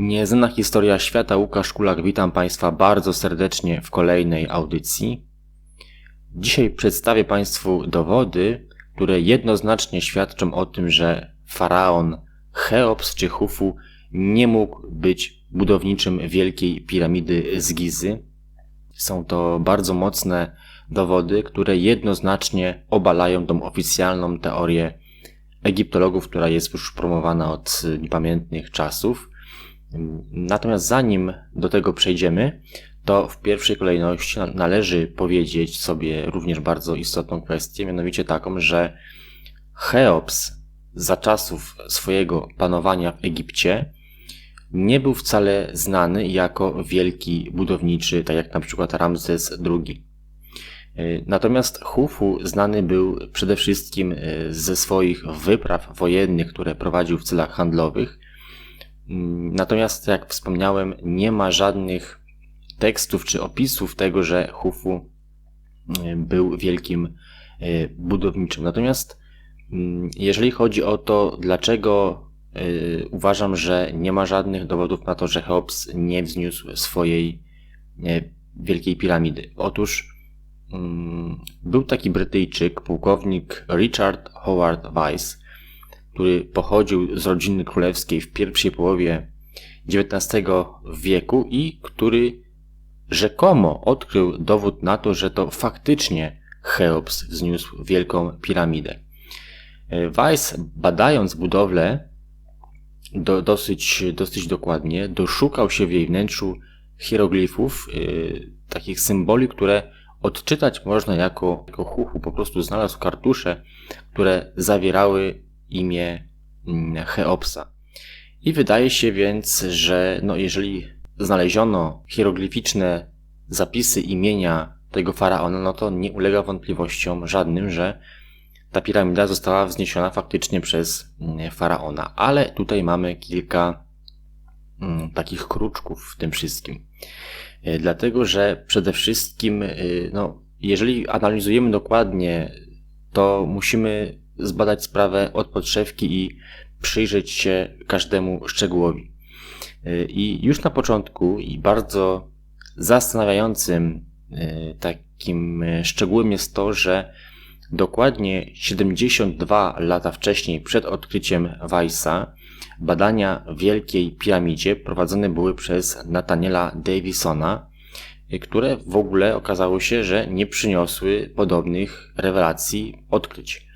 Nieznana historia świata, Łukasz Kulak, witam Państwa bardzo serdecznie w kolejnej audycji. Dzisiaj przedstawię Państwu dowody, które jednoznacznie świadczą o tym, że faraon Cheops czy Hufu nie mógł być budowniczym wielkiej piramidy z Gizy. Są to bardzo mocne dowody, które jednoznacznie obalają tą oficjalną teorię egiptologów, która jest już promowana od niepamiętnych czasów. Natomiast zanim do tego przejdziemy, to w pierwszej kolejności należy powiedzieć sobie również bardzo istotną kwestię, mianowicie taką, że Cheops za czasów swojego panowania w Egipcie nie był wcale znany jako wielki budowniczy, tak jak na przykład Ramzes II. Natomiast Hufu znany był przede wszystkim ze swoich wypraw wojennych, które prowadził w celach handlowych. Natomiast, jak wspomniałem, nie ma żadnych tekstów czy opisów tego, że Hufu był wielkim budowniczym. Natomiast jeżeli chodzi o to, dlaczego uważam, że nie ma żadnych dowodów na to, że Cheops nie wzniósł swojej wielkiej piramidy. Otóż był taki Brytyjczyk, pułkownik Richard Howard Weiss, który pochodził z rodziny królewskiej w pierwszej połowie XIX wieku i który rzekomo odkrył dowód na to, że to faktycznie Cheops wzniósł wielką piramidę. Weiss, badając budowlę do, dosyć, dosyć dokładnie, doszukał się w jej wnętrzu hieroglifów, yy, takich symboli, które odczytać można jako, jako huchu. Po prostu znalazł kartusze, które zawierały imię Cheopsa. I wydaje się więc, że no jeżeli znaleziono hieroglificzne zapisy imienia tego faraona, no to nie ulega wątpliwościom żadnym, że ta piramida została wzniesiona faktycznie przez mm, faraona. Ale tutaj mamy kilka mm, takich kruczków w tym wszystkim. E, dlatego, że przede wszystkim, e, no, jeżeli analizujemy dokładnie, to musimy zbadać sprawę od podszewki i przyjrzeć się każdemu szczegółowi. E, I już na początku i bardzo zastanawiającym takim szczegółem jest to, że dokładnie 72 lata wcześniej, przed odkryciem Weissa, Badania Wielkiej Piramidzie prowadzone były przez Nathaniela Davisona, które w ogóle okazało się, że nie przyniosły podobnych rewelacji odkryć.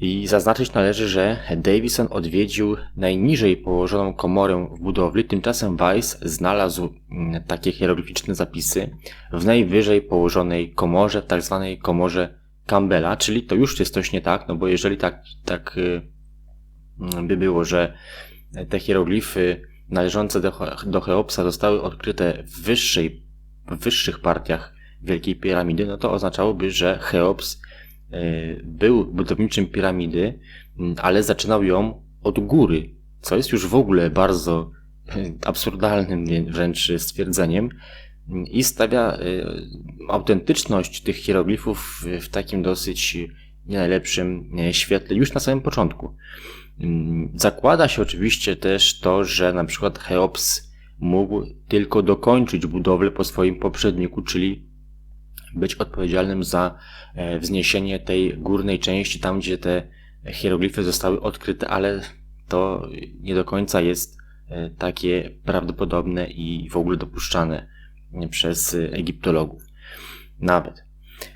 I zaznaczyć należy, że Davison odwiedził najniżej położoną komorę w budowli, tymczasem Weiss znalazł mm, takie hieroglificzne zapisy w najwyżej położonej komorze, w tak zwanej komorze Campbella, czyli to już jest coś nie tak, no bo jeżeli tak, tak y, by było, że te hieroglify należące do, do Cheopsa zostały odkryte w, wyższej, w wyższych partiach Wielkiej Piramidy, no to oznaczałoby, że Cheops był budowniczym piramidy, ale zaczynał ją od góry, co jest już w ogóle bardzo e, absurdalnym wręcz stwierdzeniem i stawia e, autentyczność tych hieroglifów w takim dosyć nie najlepszym świetle już na samym początku. Mm, zakłada się oczywiście też to, że na przykład Cheops mógł tylko dokończyć budowlę po swoim poprzedniku, czyli być odpowiedzialnym za e, wzniesienie tej górnej części, tam gdzie te hieroglify zostały odkryte, ale to nie do końca jest e, takie prawdopodobne i w ogóle dopuszczane przez egiptologów. Nawet.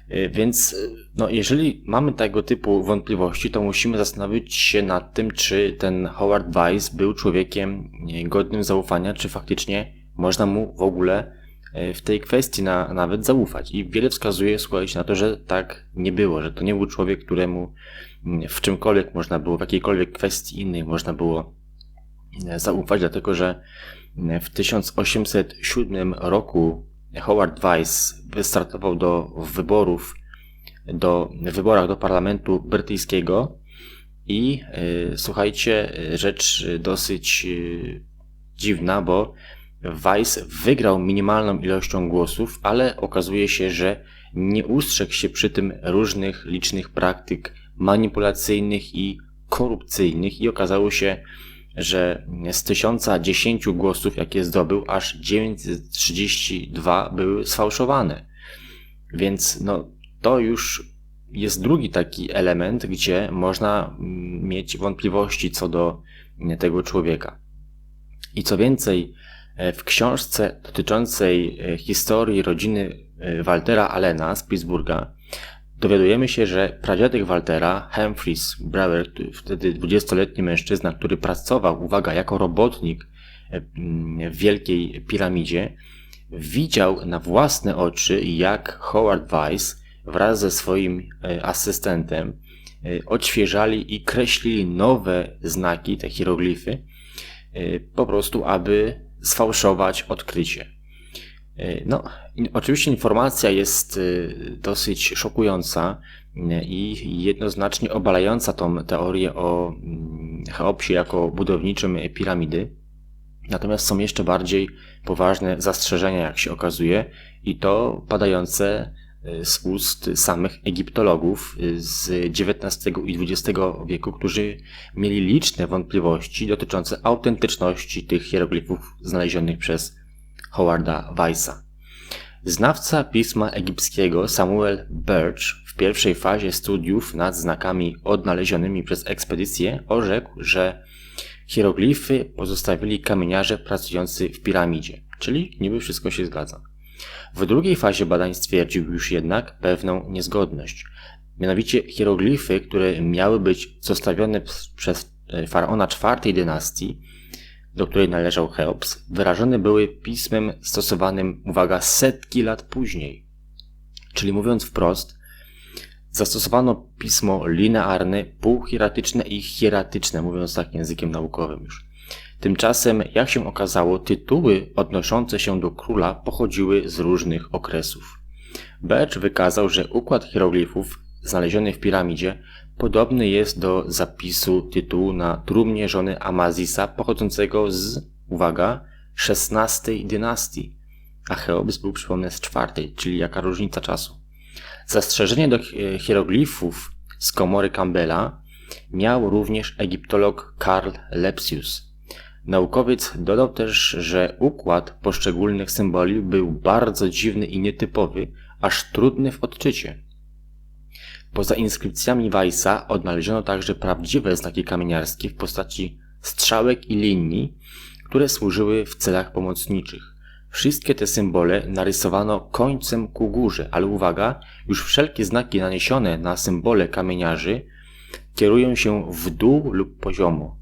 E, więc no, jeżeli mamy tego typu wątpliwości, to musimy zastanowić się nad tym, czy ten Howard Weiss był człowiekiem godnym zaufania, czy faktycznie można mu w ogóle w tej kwestii na, nawet zaufać. I wiele wskazuje, słuchajcie, na to, że tak nie było, że to nie był człowiek, któremu mm, w czymkolwiek można było, w jakiejkolwiek kwestii innej można było zaufać, dlatego że w 1807 roku Howard Weiss wystartował do wyborów, do wyborach do parlamentu brytyjskiego i yy, słuchajcie, rzecz dosyć yy, dziwna, bo Weiss wygrał minimalną ilością głosów, ale okazuje się, że nie ustrzegł się przy tym różnych licznych praktyk manipulacyjnych i korupcyjnych i okazało się, że z 1010 głosów, jakie zdobył, aż 932 były sfałszowane. Więc no, to już jest drugi taki element, gdzie można mm, mieć wątpliwości co do tego człowieka. I co więcej, w książce dotyczącej e, historii rodziny e, Waltera Allena z Pittsburgha dowiadujemy się, że pradziadek Waltera, Humphreys Brewer, wtedy 20-letni mężczyzna, który pracował, uwaga, jako robotnik w Wielkiej Piramidzie, widział na własne oczy, jak Howard Weiss wraz ze swoim asystentem odświeżali i kreślili nowe znaki, te hieroglify, po prostu, aby sfałszować odkrycie. Y, no, oczywiście informacja jest y, dosyć szokująca i jednoznacznie obalająca tą teorię o mm, Cheopsie jako budowniczym piramidy. Natomiast są jeszcze bardziej poważne zastrzeżenia, jak się okazuje, i to padające z ust samych egiptologów y, z XIX i XX wieku, którzy mieli liczne wątpliwości dotyczące autentyczności tych hieroglifów znalezionych przez Howarda Weissa. Znawca pisma egipskiego Samuel Birch w pierwszej fazie studiów nad znakami odnalezionymi przez ekspedycję orzekł, że hieroglify pozostawili kamieniarze pracujący w piramidzie, czyli niby wszystko się zgadza. W drugiej fazie badań stwierdził już jednak pewną niezgodność. Mianowicie hieroglify, które miały być zostawione przez e, faraona czwartej dynastii, do której należał Cheops, wyrażone były pismem stosowanym, uwaga, setki lat później. Czyli mówiąc wprost, zastosowano pismo linearne, półhieratyczne i hieratyczne, mówiąc tak językiem naukowym już. Tymczasem, jak się okazało, tytuły odnoszące się do króla pochodziły z różnych okresów. Birch wykazał, że układ hieroglifów znaleziony w piramidzie podobny jest do zapisu tytułu na trumnie żony Amazisa pochodzącego z, uwaga, XVI dynastii, a Cheops był przypomnę z czwartej, czyli jaka różnica czasu. Zastrzeżenie do hieroglifów z komory Campbella miał również egiptolog Karl Lepsius – Naukowiec dodał też, że układ poszczególnych symboli był bardzo dziwny i nietypowy, aż trudny w odczycie. Poza inskrypcjami Weissa odnaleziono także prawdziwe znaki kamieniarskie w postaci strzałek i linii, które służyły w celach pomocniczych. Wszystkie te symbole narysowano końcem ku górze, ale uwaga, już wszelkie znaki naniesione na symbole kamieniarzy kierują się w dół lub poziomo.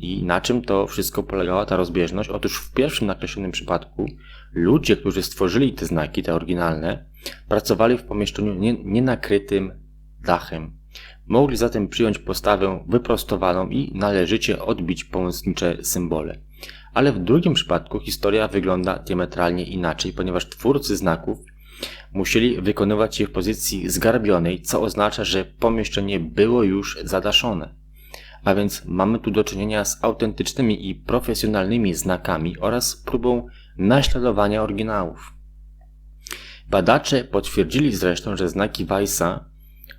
I na czym to wszystko polegała ta rozbieżność? Otóż w pierwszym nakreślonym przypadku ludzie, którzy stworzyli te znaki, te oryginalne, pracowali w pomieszczeniu nienakrytym dachem. Mogli zatem przyjąć postawę wyprostowaną i należycie odbić pomocnicze symbole. Ale w drugim przypadku historia wygląda diametralnie inaczej, ponieważ twórcy znaków musieli wykonywać je w pozycji zgarbionej, co oznacza, że pomieszczenie było już zadaszone a więc mamy tu do czynienia z autentycznymi i profesjonalnymi znakami oraz próbą naśladowania oryginałów. Badacze potwierdzili zresztą, że znaki Weissa,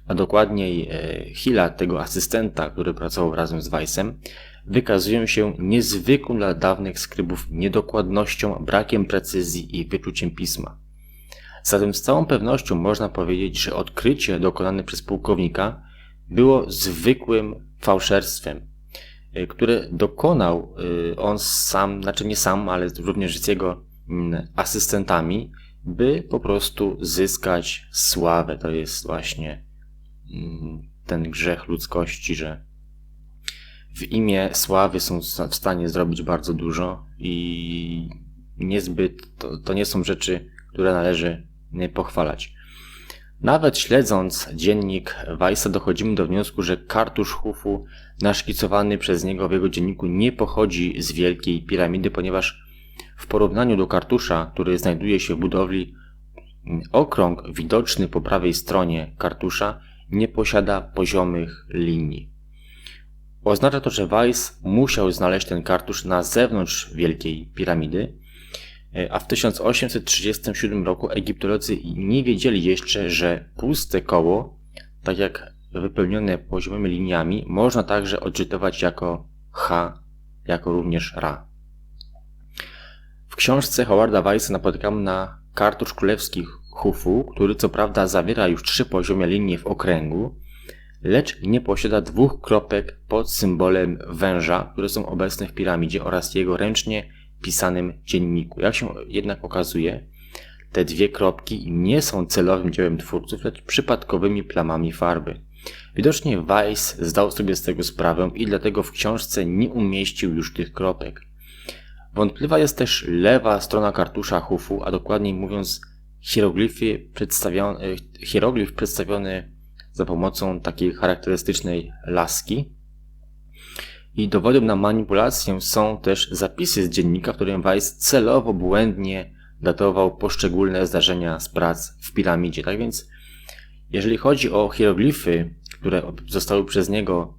a dokładniej e, Hilla, tego asystenta, który pracował razem z Weissem, wykazują się niezwykłą dla dawnych skrybów niedokładnością, brakiem precyzji i wyczuciem pisma. Zatem z całą pewnością można powiedzieć, że odkrycie dokonane przez pułkownika było zwykłym fałszerstwem, y, które dokonał y, on sam, znaczy nie sam, ale również z jego mm, asystentami, by po prostu zyskać sławę. To jest właśnie mm, ten grzech ludzkości, że w imię sławy są w stanie zrobić bardzo dużo i niezbyt, to, to nie są rzeczy, które należy pochwalać. Nawet śledząc dziennik Weissa dochodzimy do wniosku, że kartusz Hufu naszkicowany przez niego w jego dzienniku nie pochodzi z Wielkiej Piramidy, ponieważ w porównaniu do kartusza, który znajduje się w budowli, okrąg widoczny po prawej stronie kartusza nie posiada poziomych linii. Oznacza to, że Weiss musiał znaleźć ten kartusz na zewnątrz Wielkiej Piramidy, a w 1837 roku Egiptolodzy nie wiedzieli jeszcze, że puste koło, tak jak wypełnione poziomymi liniami, można także odczytywać jako H jako również Ra. W książce Howarda Weissa napotykamy na kartusz królewski Hufu, który co prawda zawiera już trzy poziome linie w okręgu, lecz nie posiada dwóch kropek pod symbolem węża, które są obecne w piramidzie oraz jego ręcznie pisanym dzienniku. Jak się jednak okazuje, te dwie kropki nie są celowym dziełem twórców, lecz przypadkowymi plamami farby. Widocznie Weiss zdał sobie z tego sprawę i dlatego w książce nie umieścił już tych kropek. Wątpliwa jest też lewa strona kartusza Hufu, a dokładniej mówiąc hieroglify hieroglif przedstawiony za pomocą takiej charakterystycznej laski. I dowodem na manipulację są też zapisy z dziennika, w którym Weiss celowo błędnie datował poszczególne zdarzenia z prac w piramidzie. Tak więc, jeżeli chodzi o hieroglify, które zostały przez niego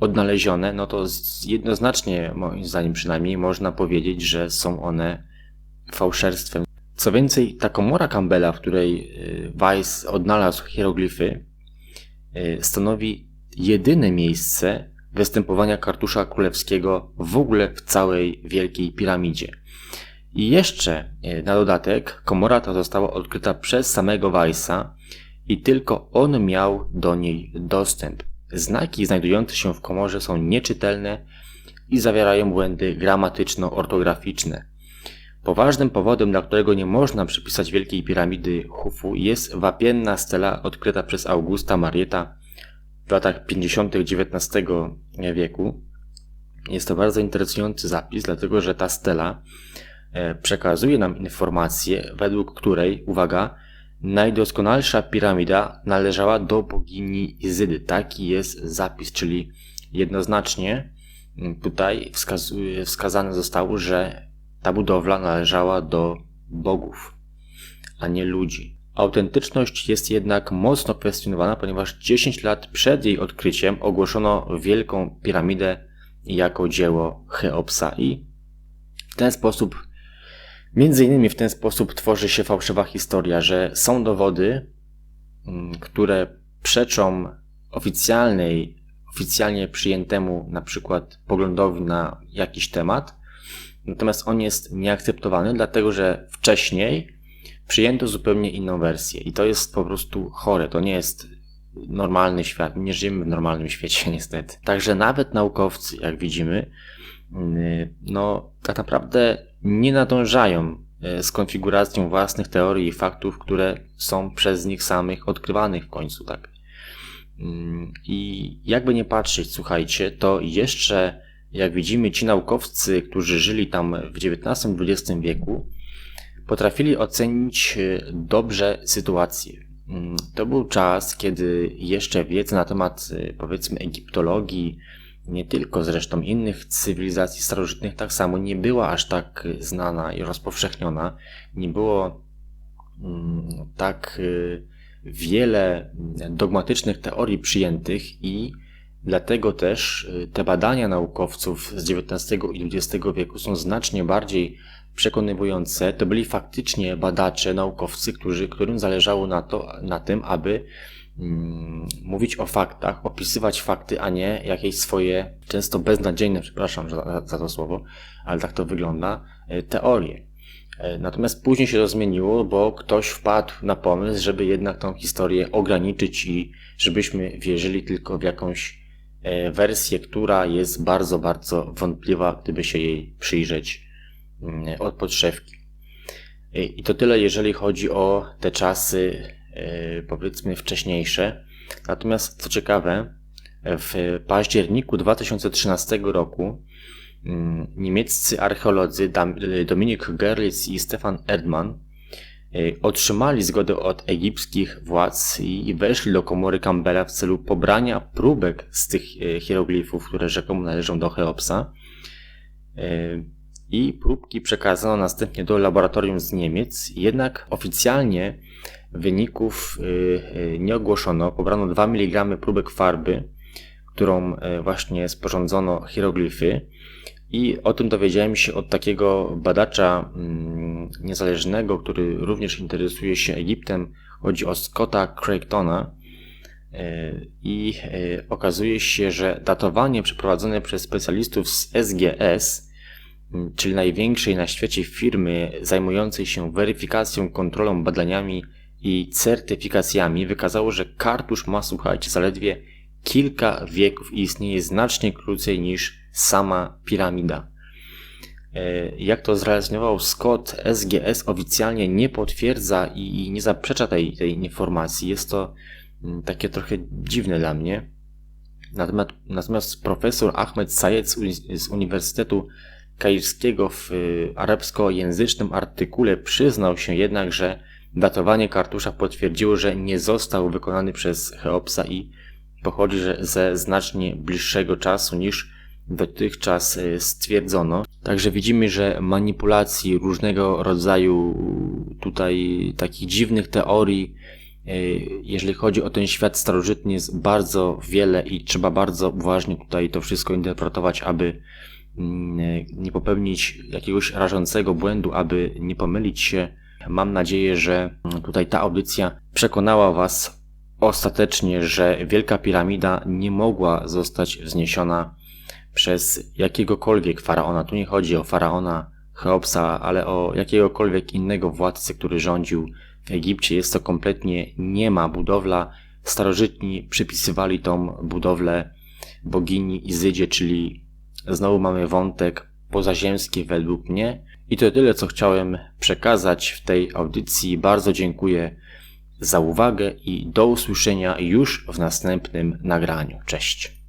odnalezione, no to jednoznacznie, moim zdaniem przynajmniej, można powiedzieć, że są one fałszerstwem. Co więcej, ta komora Campbella, w której y, Weiss odnalazł hieroglify, y, stanowi jedyne miejsce występowania kartusza królewskiego w ogóle w całej Wielkiej Piramidzie. I jeszcze y, na dodatek, komora ta została odkryta przez samego Weissa i tylko on miał do niej dostęp. Znaki znajdujące się w komorze są nieczytelne i zawierają błędy gramatyczno-ortograficzne. Poważnym powodem, dla którego nie można przypisać Wielkiej Piramidy Hufu jest wapienna stela odkryta przez Augusta Marieta w latach 50. XIX wieku. Jest to bardzo interesujący zapis, dlatego że ta stela e, przekazuje nam informację, według której, uwaga, najdoskonalsza piramida należała do bogini Izydy. Taki jest zapis, czyli jednoznacznie tutaj wskazuje, wskazane zostało, że ta budowla należała do bogów, a nie ludzi. Autentyczność jest jednak mocno kwestionowana, ponieważ 10 lat przed jej odkryciem ogłoszono Wielką Piramidę jako dzieło Cheopsa i w ten sposób, między innymi w ten sposób tworzy się fałszywa historia, że są dowody, mm, które przeczą oficjalnej, oficjalnie przyjętemu na przykład poglądowi na jakiś temat, Natomiast on jest nieakceptowany, dlatego że wcześniej przyjęto zupełnie inną wersję. I to jest po prostu chore. To nie jest normalny świat. Nie żyjemy w normalnym świecie, niestety. Także nawet naukowcy, jak widzimy, mm, no tak naprawdę nie nadążają e, z konfiguracją własnych teorii i faktów, które są przez nich samych odkrywanych w końcu, tak. Mm, I jakby nie patrzeć, słuchajcie, to jeszcze jak widzimy, ci naukowcy, którzy żyli tam w XIX-XX wieku, potrafili ocenić e, dobrze sytuację. Mm, to był czas, kiedy jeszcze wiedza na temat, e, powiedzmy, egiptologii, nie tylko zresztą innych cywilizacji starożytnych, tak samo nie była aż tak znana i rozpowszechniona. Nie było mm, tak e, wiele dogmatycznych teorii przyjętych i Dlatego też y, te badania naukowców z XIX i XX wieku są znacznie bardziej przekonywujące. To byli faktycznie badacze, naukowcy, którzy, którym zależało na, to, na tym, aby mm, mówić o faktach, opisywać fakty, a nie jakieś swoje, często beznadziejne, przepraszam za, za to słowo, ale tak to wygląda, y, teorie. Y, natomiast później się to zmieniło, bo ktoś wpadł na pomysł, żeby jednak tą historię ograniczyć i żebyśmy wierzyli tylko w jakąś E, wersję, która jest bardzo, bardzo wątpliwa, gdyby się jej przyjrzeć od podszewki. E, I to tyle, jeżeli chodzi o te czasy, e, powiedzmy, wcześniejsze. Natomiast, co ciekawe, w październiku 2013 roku mm, niemieccy archeolodzy Dominik Gerlitz i Stefan Erdmann Y, otrzymali zgodę od egipskich władz i weszli do komory Campbella w celu pobrania próbek z tych y, hieroglifów, które rzekomo należą do Cheopsa. Y, I próbki przekazano następnie do laboratorium z Niemiec, jednak oficjalnie wyników nie ogłoszono. Pobrano 2 mg próbek farby, którą właśnie sporządzono hieroglify. I o tym dowiedziałem się od takiego badacza mm, niezależnego, który również interesuje się Egiptem. Chodzi o Scotta Craigtona. E, I okazuje się, że datowanie przeprowadzone przez specjalistów z SGS, czyli największej na świecie firmy zajmującej się weryfikacją, kontrolą, badaniami i certyfikacjami, wykazało, że kartusz ma, słuchajcie, zaledwie kilka wieków i istnieje znacznie krócej niż sama piramida. E, Jak to zrelacjonował Scott, SGS oficjalnie nie potwierdza i nie zaprzecza tej, tej informacji. Jest to mm, takie trochę dziwne dla mnie. Natomiast, natomiast profesor Ahmed Sayed z Uniwersytetu Kairskiego w y, arabskojęzycznym artykule przyznał się jednak, że datowanie kartusza potwierdziło, że nie został wykonany przez Cheopsa i pochodzi ze znacznie bliższego czasu niż dotychczas y, stwierdzono. Także widzimy, że manipulacji różnego rodzaju tutaj takich dziwnych teorii, y, jeżeli chodzi o ten świat starożytny, jest bardzo wiele i trzeba bardzo uważnie tutaj to wszystko interpretować, aby nie popełnić jakiegoś rażącego błędu, aby nie pomylić się. Mam nadzieję, że tutaj ta audycja przekonała Was ostatecznie, że Wielka Piramida nie mogła zostać wzniesiona przez jakiegokolwiek faraona. Tu nie chodzi o faraona Cheopsa, ale o jakiegokolwiek innego władcę, który rządził w Egipcie. Jest to kompletnie niema budowla. Starożytni przypisywali tą budowlę bogini Izydzie, czyli znowu mamy wątek pozaziemski według mnie. I to tyle, co chciałem przekazać w tej audycji. Bardzo dziękuję za uwagę i do usłyszenia już w następnym nagraniu. Cześć.